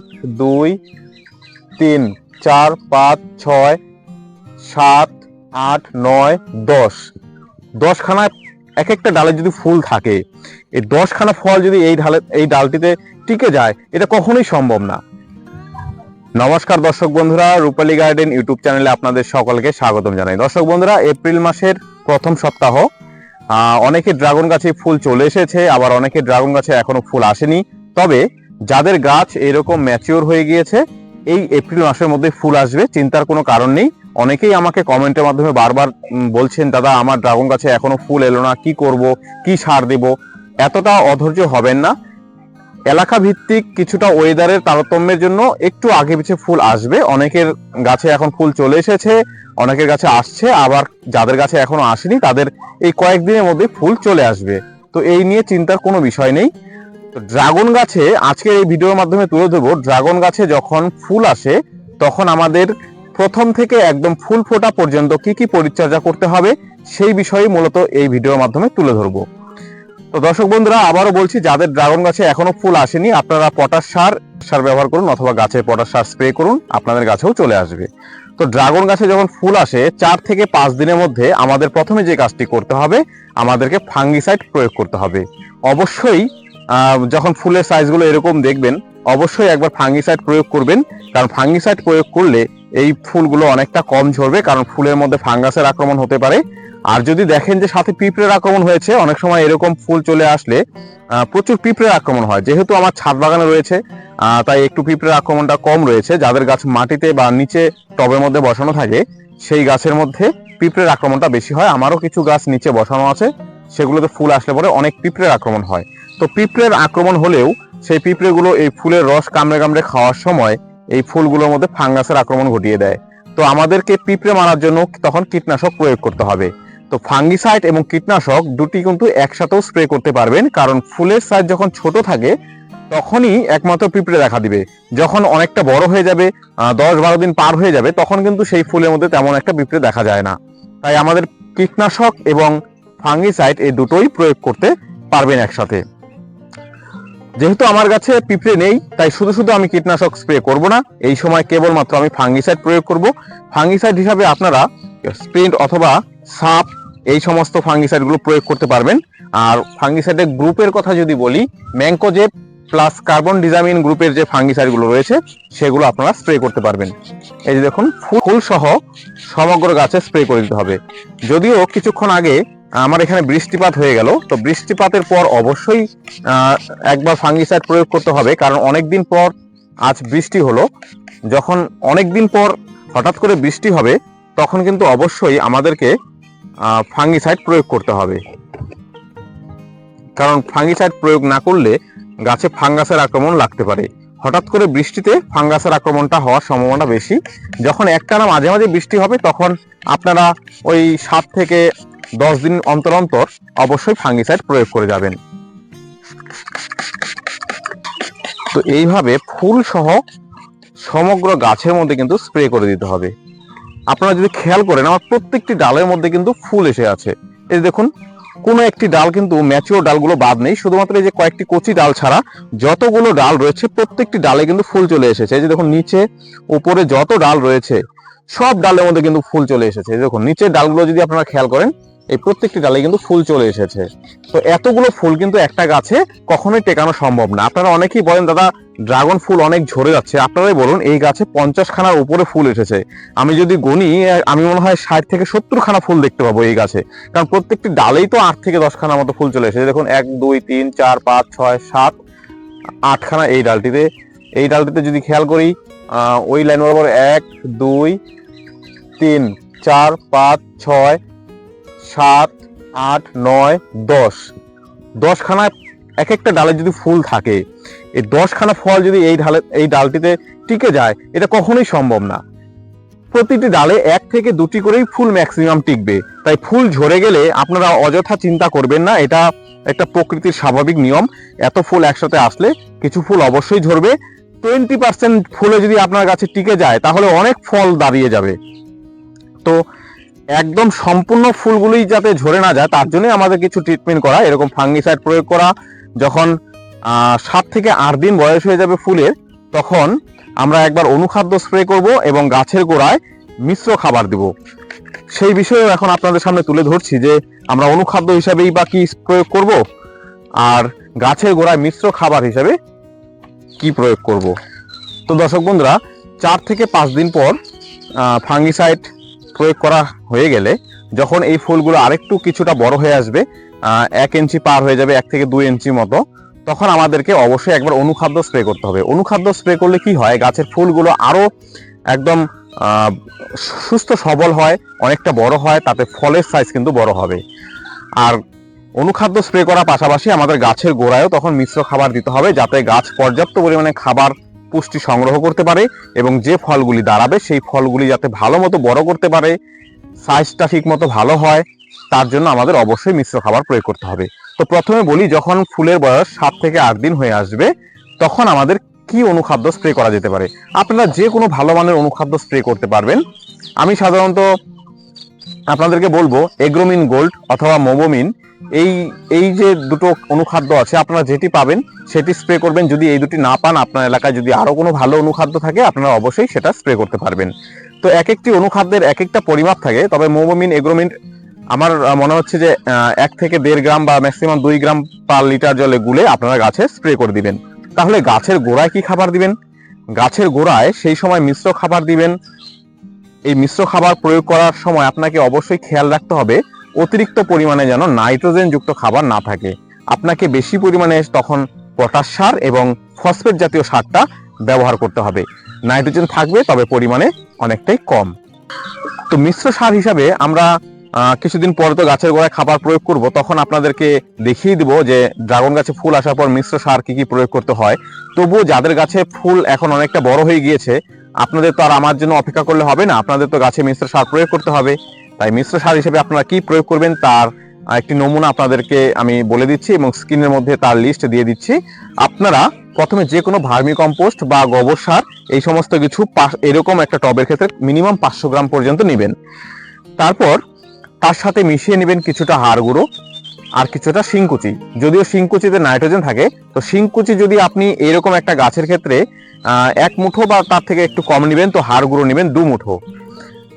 এক, দুই, তিন, চার, পাঁচ, ছয়, সাত, আট, নয়, দশ। দশখানা এক একটা ডালে যদি ফুল থাকে, এই দশখানা ফল যদি এই ঢালে, এই ডালটিতে টিকে যায়, এটা কখনোই সম্ভব না। নমস্কার দর্শক বন্ধুরা, রূপালী গার্ডেন ইউটিউব চ্যানেলে আপনাদের সকলকে স্বাগতম জানাই। দর্শক বন্ধুরা, এপ্রিল মাসের প্রথম সপ্তাহ অনেকে ড্রাগন গাছে ফুল চলে এসেছে, আবার অনেকে ড্রাগন গাছে এখনও ফুল আসেনি। তবে যাদের গাছ এরকম ম্যাচিওর হয়ে গিয়েছে, এই এপ্রিল মাসের মধ্যে ফুল আসবে, চিন্তার কোনো কারণ নেই। অনেকেই আমাকে কমেন্টের মাধ্যমে বারবার বলছেন, দাদা, আমার ড্রাগন গাছে এখনও ফুল এলো না, কি করব? কি সার দেব? এতটা অধৈর্য হবেন না। এলাকা ভিত্তিক কিছুটা ওয়েদারের তারতম্যের জন্য একটু আগে পিছে ফুল আসবে। অনেকের গাছে এখন ফুল চলে এসেছে, অনেকের গাছে আসছে, আবার যাদের গাছে এখনও আসেনি, তাদের এই কয়েকদিনের মধ্যে ফুল চলে আসবে। তো এই নিয়ে চিন্তার কোনো বিষয় নেই। ড্রাগন গাছে আজকের এই ভিডিওর মাধ্যমে তুলে ধরবো। ড্রাগন গাছে যখন ফুল আসে, তখন আমাদের প্রথম থেকে একদম ফুল ফোটা পর্যন্ত কি কি পরিচর্যা করতে হবে, সেই বিষয়ে মূলত এই ভিডিওর মাধ্যমে তুলে ধরবো। তো দর্শক বন্ধুরা, আবারও বলছি, যাদের ড্রাগন গাছে এখনও ফুল আসেনি, আপনারা পটাশ সার সার ব্যবহার করুন অথবা গাছে পটাশ সার স্প্রে করুন, আপনাদের গাছেও চলে আসবে। তো ড্রাগন গাছে যখন ফুল আসে, চার থেকে পাঁচ দিনের মধ্যে আমাদের প্রথমে যে কাজটি করতে হবে, আমাদেরকে ফাঙ্গিসাইড প্রয়োগ করতে হবে। অবশ্যই যখন ফুলের সাইজগুলো এরকম দেখবেন, অবশ্যই একবার ফাঙ্গিসাইড প্রয়োগ করবেন। কারণ ফাঙ্গিসাইড প্রয়োগ করলে এই ফুলগুলো অনেকটা কম ঝরবে, কারণ ফুলের মধ্যে ফাঙ্গাসের আক্রমণ হতে পারে। আর যদি দেখেন যে সাথে পিঁপড়ের আক্রমণ হয়েছে, অনেক সময় এরকম ফুল চলে আসলে প্রচুর পিঁপড়ের আক্রমণ হয়। যেহেতু আমার ছাদ বাগানে রয়েছে তাই একটু পিঁপড়ের আক্রমণটা কম রয়েছে। যাদের গাছ মাটিতে বা নিচে টবের মধ্যে বসানো থাকে, সেই গাছের মধ্যে পিঁপড়ের আক্রমণটা বেশি হয়। আমারও কিছু গাছ নিচে বসানো আছে, সেগুলোতে ফুল আসলে পরে অনেক পিঁপড়ের আক্রমণ হয়। তো পিঁপড়ের আক্রমণ হলেও সেই পিঁপড়েগুলো এই ফুলের রস কামড়ে কামড়ে খাওয়ার সময় এই ফুলগুলোর মধ্যে ফাঙ্গাসের আক্রমণ ঘটিয়ে দেয়। তো আমাদেরকে পিঁপড়ে মারার জন্য তখন কীটনাশক প্রয়োগ করতে হবে। তো ফাঙ্গিসাইড এবং কীটনাশক দুটি কিন্তু একসাথেও স্প্রে করতে পারবেন, কারণ ফুলের সাইজ যখন ছোট থাকে, তখনই একমাত্র পিঁপড়ে দেখা দিবে। যখন অনেকটা বড় হয়ে যাবে দশ বারো দিন পার হয়ে যাবে, তখন কিন্তু সেই ফুলের মধ্যে তেমন একটা পিঁপড়ে দেখা যায় না। তাই আমাদের কীটনাশক এবং ফাঙ্গিসাইড এই দুটোই প্রয়োগ করতে পারবেন একসাথে। যেহেতু আমার কাছে পিঁপড়ে নেই, তাই শুধু শুধু আমি কীটনাশক স্প্রে করব না। এই সময় কেবলমাত্র আমি ফাঙ্গিসাইড প্রয়োগ করব। ফাঙ্গিসাইড হিসাবে আপনারা স্প্রিন্ট অথবা সাপ এই সমস্ত ফাঙ্গিসাইডগুলো প্রয়োগ করতে পারবেন। আর ফাঙ্গিসাইডের গ্রুপের কথা যদি বলি ম্যাঙ্কোজেব প্লাস কার্বন ডিজামিন গ্রুপের যে ফাঙ্গিসাইডগুলো রয়েছে, সেগুলো আপনারা স্প্রে করতে পারবেন। এই যে দেখুন, ফুল সহ সমগ্র গাছে স্প্রে করে দিতে হবে। যদিও কিছুক্ষণ আগে আমার এখানে বৃষ্টিপাত হয়ে গেল। তো বৃষ্টিপাতের পর অবশ্যই একবার ফাঙ্গিসাইড প্রয়োগ করতে হবে, কারণ অনেক দিন পর আজ বৃষ্টি হলো। যখন অনেক দিন পর হঠাৎ করে বৃষ্টি হবে, তখন কিন্তু অবশ্যই আমাদেরকে ফাঙ্গিসাইড প্রয়োগ করতে হবে। কারণ ফাঙ্গিসাইড প্রয়োগ না করলে গাছে ফাঙ্গাসের আক্রমণ লাগতে পারে। হঠাৎ করে বৃষ্টিতে ফাঙ্গাসের আক্রমণটা হওয়ার সম্ভাবনা বেশি। যখন একটানা মাঝে মাঝে বৃষ্টি হবে, তখন আপনারা ওই সাত থেকে দশ দিন অন্তর অন্তর অবশ্যই ফাঙ্গিসাইড প্রয়োগ করে যাবেন। তো এইভাবে ফুল সহ সমগ্র গাছের মধ্যে কিন্তু স্প্রে করে দিতে হবে। আপনারা যদি খেয়াল করেন, আমার প্রত্যেকটি ডালের মধ্যে কিন্তু ফুল এসে আছে। এই দেখুন, কোনো একটি ডাল কিন্তু ম্যাচিওর ডালগুলো বাদ নেই, শুধুমাত্র এই যে কয়েকটি কচি ডাল ছাড়া যতগুলো ডাল রয়েছে, প্রত্যেকটি ডালে কিন্তু ফুল চলে এসেছে। এই যে দেখুন, নিচে, উপরে যত ডাল রয়েছে, সব ডালের মধ্যে কিন্তু ফুল চলে এসেছে। দেখুন, নিচের ডালগুলো যদি আপনারা খেয়াল করেন এই প্রত্যেকটি ডালে কিন্তু ফুল চলে এসেছে। তো এতগুলো ফুল কিন্তু একটা গাছে কখনোই টেকানো সম্ভব না। আপনারা অনেকেই বলেন, দাদা, ড্রাগন ফুল অনেক ঝরে যাচ্ছে। আপনারাই বলুন, এই গাছে পঞ্চাশ খানার উপরে ফুল এসেছে। আমি যদি গুনি, আমি মনে হয় ষাট থেকে সত্তর খানা ফুল দেখতে পাবো এই গাছে। কারণ প্রত্যেকটি ডালেই তো আট থেকে দশ খানার মতো ফুল চলে এসেছে। দেখুন, এক, দুই, তিন, চার, পাঁচ, ছয়, সাত, আটখানা এই ডালটিতে। এই ডালটিতে যদি খেয়াল করি ওই লাইন বরাবর এক, দুই, তিন, চার, পাঁচ, ছয় সাত, আট, নয়, দশ। দশখানা এক একটা ডালে যদি ফুল থাকে, এই দশখানা ফল যদি এই ঢালে, এই ডালটিতে টিকে যায়, এটা কখনোই সম্ভব না। প্রতিটি ডালে এক থেকে দুটি করেই ফুল ম্যাক্সিমাম টিকবে। তাই ফুল ঝরে গেলে আপনারা অযথা চিন্তা করবেন না, এটা একটা প্রকৃতির স্বাভাবিক নিয়ম। এত ফুল একসাথে আসলে কিছু ফুল অবশ্যই ঝরবে। টোয়েন্টি পার্সেন্ট ফুলে যদি আপনার কাছে টিকে যায়, তাহলে অনেক ফল দাঁড়িয়ে যাবে। তো একদম সম্পূর্ণ ফুলগুলোই যাতে ঝরে না যায়, তার জন্য আমাদের কিছু ট্রিটমেন্ট করা, এরকম ফাঙ্গিসাইড প্রয়োগ করা। যখন সাত থেকে আট দিন বয়স হয়ে যাবে ফুলের, তখন আমরা একবার অনুখাদ্য স্প্রে করব এবং গাছের গোড়ায় মিশ্র খাবার দিব। সেই বিষয়েও এখন আপনাদের সামনে তুলে ধরছি যে, আমরা অনুখাদ্য হিসাবেই বা কি প্রয়োগ করব? আর গাছের গোড়ায় মিশ্র খাবার হিসাবে কি প্রয়োগ করব? তো দর্শক বন্ধুরা, চার থেকে পাঁচ দিন পর ফাঙ্গিসাইড প্রয়োগ করা হয়ে গেলে যখন এই ফুলগুলো আরেকটু কিছুটা বড় হয়ে আসবে এক ইঞ্চি পার হয়ে যাবে, এক থেকে দুই ইঞ্চি মতো, তখন আমাদেরকে অবশ্যই একবার অনুখাদ্য স্প্রে করতে হবে। অনুখাদ্য স্প্রে করলে কি হয়? গাছের ফুলগুলো আরও একদম সুস্থ সবল হয়, অনেকটা বড় হয়, তাতে ফলের সাইজ কিন্তু বড় হবে। আর অনুখাদ্য স্প্রে করার পাশাপাশি আমাদের গাছের গোড়ায়ও তখন মিশ্র খাবার দিতে হবে, যাতে গাছ পর্যাপ্ত পরিমাণে খাবার পুষ্টি সংগ্রহ করতে পারে এবং যে ফলগুলি দাঁড়াবে সেই ফলগুলি যাতে ভালো মতো বড় করতে পারে সাইজটা ঠিক মতো ভালো হয়, তার জন্য আমাদের অবশ্যই মিশ্র খাবার প্রয়োগ করতে হবে। তো প্রথমে বলি, যখন ফুলের বয়স সাত থেকে আট দিন হয়ে আসবে, তখন আমাদের কি অনুখাদ্য স্প্রে করা যেতে পারে? আপনারা যে কোনো ভালো মানের অনুখাদ্য স্প্রে করতে পারবেন। আমি সাধারণত আপনাদেরকে বলব এগ্রোমিন গোল্ড অথবা মোবোমিন এই এই যে দুটো অনুখাদ্য আছে, আপনারা যেটি পাবেন সেটি স্প্রে করবেন। যদি এই দুটি না পান, আপনার এলাকায় যদি আরও কোনো ভালো অনুখাদ্য থাকে, আপনারা অবশ্যই সেটা স্প্রে করতে পারবেন। তো এক একটি অনুখাদ্যের এক একটা পরিমাপ থাকে, তবে মোবোমিন এগ্রোমিন আমার মনে হচ্ছে যে এক থেকে দেড় গ্রাম বা ম্যাক্সিমাম দুই গ্রাম পার লিটার জলে গুলে আপনারা গাছে স্প্রে করে দিবেন। তাহলে গাছের গোড়ায় কি খাবার দিবেন? গাছের গোড়ায় সেই সময় মিশ্র খাবার দিবেন। এই মিশ্র খাবার প্রয়োগ করার সময় আপনাকে অবশ্যই খেয়াল রাখতে হবে অতিরিক্ত পরিমাণে যেন নাইট্রোজেন যুক্ত খাবার না থাকে। আপনাকে বেশি পরিমাণে তখন পটাশ সার এবং ফসফেট জাতীয় সারটা ব্যবহার করতে হবে। নাইট্রোজেন থাকবে, তবে পরিমাণে অনেকটাই কম। তো মিশ্র সার হিসাবে আমরা কিছুদিন পর তো গাছের গোড়ায় খাবার প্রয়োগ করব, তখন আপনাদেরকে দেখিয়ে দিব যে ড্রাগন গাছে ফুল আসার পর মিশ্র সার কি কি প্রয়োগ করতে হয়। তবুও যাদের গাছে ফুল এখন অনেকটা বড় হয়ে গিয়েছে, আপনাদের তো আর আমার জন্য অপেক্ষা করলে হবে না। আপনাদের তো গাছে মিশ্র সার প্রয়োগ করতে হবে। তাই মিশ্র সার হিসেবে আপনারা কি প্রয়োগ করবেন তার একটি নমুনা আপনাদেরকে আমি বলে দিচ্ছি এবং স্ক্রিনের মধ্যে তার লিস্ট দিয়ে দিচ্ছি। আপনারা প্রথমে যে কোনো ভার্মি কম্পোস্ট বা গোবর সার, এই সমস্ত কিছু এরকম একটা টবের ক্ষেত্রে মিনিমাম পাঁচশো গ্রাম পর্যন্ত নেবেন। তারপর তার সাথে মিশিয়ে নেবেন কিছুটা হাড় গুঁড়ো আর কিছুটা শিংকুচি। যদিও শিংকুচিতে নাইট্রোজেন থাকে, তো শিংকুচি যদি আপনি এরকম একটা গাছের ক্ষেত্রে এক মুঠো বা তার থেকে একটু কম নেবেন, তো হাড় গুঁড়ো নেবেন দু মুঠো।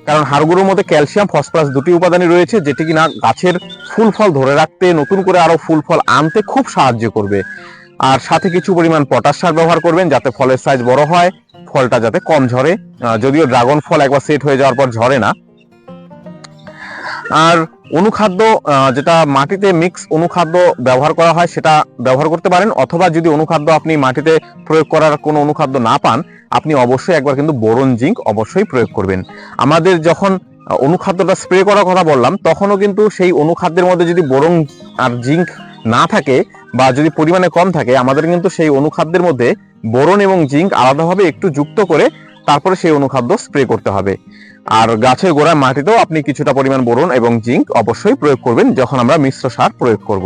কারণ হাড়গুঁড়োর মধ্যে ক্যালসিয়াম, ফসফরাস দুটি উপাদানই রয়েছে, যেটি কিনা গাছের ফুল ফল ধরে রাখতে, নতুন করে আরও ফুল ফল আনতে খুব সাহায্য করবে। আর সাথে কিছু পরিমাণ পটাশ সার ব্যবহার করবেন, যাতে ফলের সাইজ বড় হয়, ফলটা যাতে কম ঝরে। যদিও ড্রাগন ফল একবার সেট হয়ে যাওয়ার পর ঝরে না। আর অনুখাদ্য যেটা মাটিতে মিক্স অনুখাদ্য ব্যবহার করা হয়, সেটা ব্যবহার করতে পারেন, অথবা যদি অনুখাদ্য আপনি মাটিতে প্রয়োগ করার কোনো অনুখাদ্য না পান আপনি অবশ্যই একবার কিন্তু বোরন জিঙ্ক অবশ্যই প্রয়োগ করবেন। আমাদের যখন অনুখাদ্যটা স্প্রে করার কথা বললাম, তখনও কিন্তু সেই অনুখাদ্যের মধ্যে যদি বোরন আর জিঙ্ক না থাকে বা যদি পরিমাণে কম থাকে, আমাদের কিন্তু সেই অনুখাদ্যের মধ্যে বোরন এবং জিঙ্ক আলাদাভাবে একটু যুক্ত করে তারপরে সেই অনুখাদ্য স্প্রে করতে হবে। আর গাছের গোড়ায় মাটিতেও আপনি কিছুটা পরিমাণ বোরন এবং জিঙ্ক অবশ্যই প্রয়োগ করবেন যখন আমরা মিশ্র সার প্রয়োগ করব।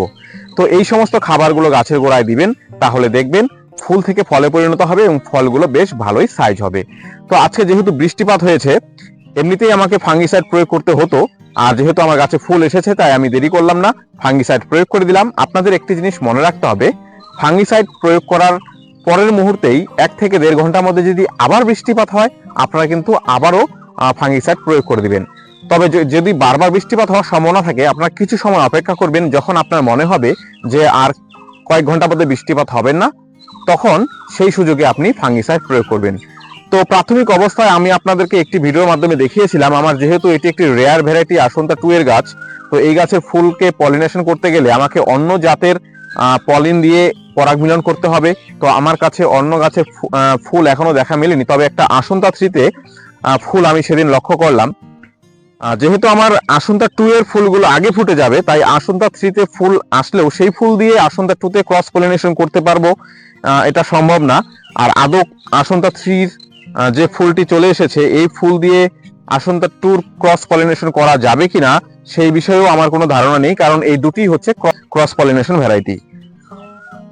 তো এই সমস্ত খাবারগুলো গাছের গোড়ায় দিবেন, তাহলে দেখবেন ফুল থেকে ফলে পরিণত হবে এবং ফলগুলো বেশ ভালোই সাইজ হবে। তো আজকে যেহেতু বৃষ্টিপাত হয়েছে, এমনিতেই আমাকে ফাঙ্গিসাইড প্রয়োগ করতে হতো। আর যেহেতু আমার গাছে ফুল এসেছে, তাই আমি দেরি করলাম না। ফাঙ্গিসাইড প্রয়োগ করে দিলাম। আপনাদের একটি জিনিস মনে রাখতে হবে ফাঙ্গিসাইড প্রয়োগ করার পরের মুহূর্তেই এক থেকে দেড় ঘণ্টার মধ্যে যদি আবার বৃষ্টিপাত হয়, আপনারা কিন্তু আবারও ফাঙ্গিসাইড প্রয়োগ করে দিবেন। তবে যদি বারবার বৃষ্টিপাত হওয়ার সম্ভাবনা থাকে, আপনারা কিছু সময় অপেক্ষা করবেন, যখন আপনার মনে হবে যে আর কয়েক ঘণ্টা মধ্যে বৃষ্টিপাত হবে না। তখন সেই সুযোগে আপনি ফাঙ্গিসাইড প্রয়োগ করবেন। তো প্রাথমিক অবস্থায় আমি আপনাদেরকে একটি ভিডিওর মাধ্যমে দেখিয়েছিলাম আমার যেহেতু এটি একটি রেয়ার ভ্যারাইটি আসন্তা টু এর গাছ তো এই গাছের ফুলকে পলিনেশন করতে গেলে আমাকে অন্য জাতের পলিন দিয়ে পরাগ মিলন করতে হবে। তো আমার কাছে অন্য আহ, ফুল এখনও দেখা মেলেনি তবে একটা আসন্তা থ্রিতে ফুল আমি সেদিন লক্ষ্য করলাম। যেহেতু আমার আসন্তা টু এর ফুলগুলো আগে ফুটে যাবে তাই আসন্তা থ্রিতে ফুল আসলেও সেই ফুল দিয়ে আসন্তা টুতে ক্রস পলিনেশন করতে পারব। এটা সম্ভব না। আর আদৌ আসন্তা থ্রির যে ফুলটি চলে এসেছে, এই ফুল দিয়ে আসন্তা টুর ক্রস পলিনেশন করা যাবে কিনা, সেই বিষয়েও আমার কোনো ধারণা নেই, কারণ এই দুটি হচ্ছে ক্রস পলিনেশন ভ্যারাইটি।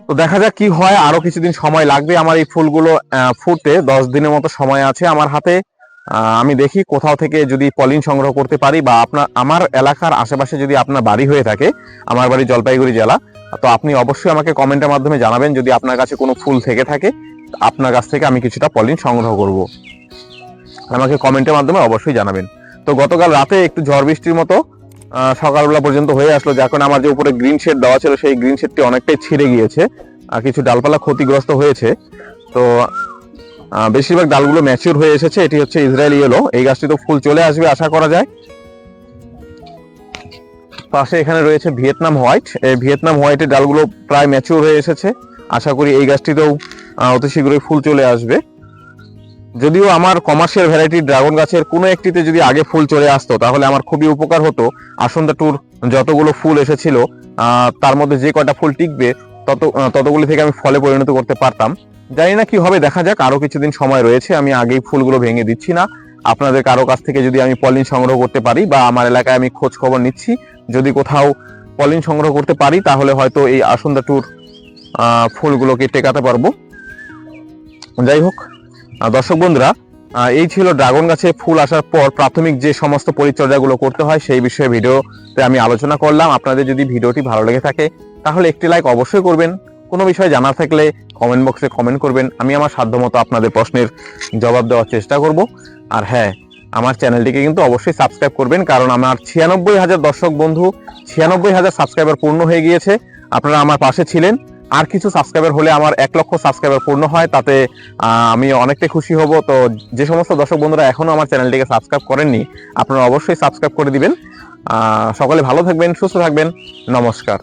তো দেখা যাক কি হয় আরও কিছুদিন সময় লাগবে আমার এই ফুলগুলো ফুটতে। দশ দিনের মতো সময় আছে আমার হাতে। আমি দেখি কোথাও থেকে যদি পলিন সংগ্রহ করতে পারি বা আপনার আমার এলাকার আশেপাশে যদি আপনার বাড়ি হয়ে থাকে, আমার বাড়ি জলপাইগুড়ি জেলা তো আপনি অবশ্যই আমাকে কমেন্টের মাধ্যমে জানাবেন যদি আপনার কাছে কোনো ফুল থেকে থাকে আপনার কাছ থেকে আমি কিছুটা পলিন সংগ্রহ করব। আমাকে কমেন্টের মাধ্যমে অবশ্যই জানাবেন। তো গতকাল রাতে একটু ঝড় বৃষ্টির মতো সকালবেলা পর্যন্ত হয়ে আসলো। কারণে আমার যে উপরে গ্রিন শেড দেওয়া ছিল, সেই গ্রিন শেডটি অনেকটাই ছিঁড়ে গিয়েছে আর কিছু ডালপালা ক্ষতিগ্রস্ত হয়েছে। তো বেশিরভাগ ডালগুলো ম্যাচিউর হয়ে এসেছে। এটি হচ্ছে ইসরায়েল ইয়েলো এই গাছটি তো ফুল চলে আসবে, আশা করা যায়। পাশে এখানে রয়েছে ভিয়েতনাম হোয়াইট। এই ভিয়েতনাম হোয়াইটের ডালগুলো প্রায় ম্যাচিউর হয়ে এসেছে। আশা করি এই গাছটিতেও অতি শীঘ্রই ফুল চলে আসবে। যদিও আমার কমার্শিয়াল ভ্যারাইটি ড্রাগন গাছের কোনো একটিতে যদি আগে ফুল চলে আসতো, তাহলে আমার খুবই উপকার হতো। আসন্তা টুর যতগুলো ফুল এসেছিল তার মধ্যে যে কয়টা ফুল টিকবে, তত ততগুলি থেকে আমি ফলে পরিণত করতে পারতাম। জানি না কি হবে, দেখা যাক। আরও কিছুদিন সময় রয়েছে, আমি আগেই ফুলগুলো ভেঙে দিচ্ছি না। আপনাদের কারও কাছ থেকে যদি আমি পলিন সংগ্রহ করতে পারি বা আমার এলাকায় আমি খোঁজ খবর নিচ্ছি, যদি কোথাও পলিন সংগ্রহ করতে পারি, তাহলে হয়তো এই আসন্তা টুর ফুলগুলোকে টেকাতে পারব। যাই হোক দর্শক বন্ধুরা এই ছিল ড্রাগন গাছে ফুল আসার পর প্রাথমিক যে সমস্ত পরিচর্যাগুলো করতে হয়, সেই বিষয়ে ভিডিওতে আমি আলোচনা করলাম। আপনাদের যদি ভিডিওটি ভালো লেগে থাকে, তাহলে একটি লাইক অবশ্যই করবেন। কোনো বিষয়ে জানার থাকলে কমেন্ট বক্সে কমেন্ট করবেন। আমি আমার সাধ্যমতো আপনাদের প্রশ্নের জবাব দেওয়ার চেষ্টা করব। আর হ্যাঁ আমার চ্যানেলটিকে কিন্তু অবশ্যই সাবস্ক্রাইব করবেন, কারণ আমার ছিয়ানব্বই হাজার দর্শক বন্ধু, ছিয়ানব্বই হাজার সাবস্ক্রাইবার পূর্ণ হয়ে গিয়েছে। আপনারা আমার পাশে ছিলেন। আর কিছু সাবস্ক্রাইবার হলে আমার এক লক্ষ সাবস্ক্রাইবার পূর্ণ হয়, তাতে আমি অনেকটাই খুশি হব। তো যে সমস্ত দর্শক বন্ধুরা এখনও আমার চ্যানেলটিকে সাবস্ক্রাইব করেননি, আপনারা অবশ্যই সাবস্ক্রাইব করে দিবেন। সকলে ভালো থাকবেন, সুস্থ থাকবেন। নমস্কার।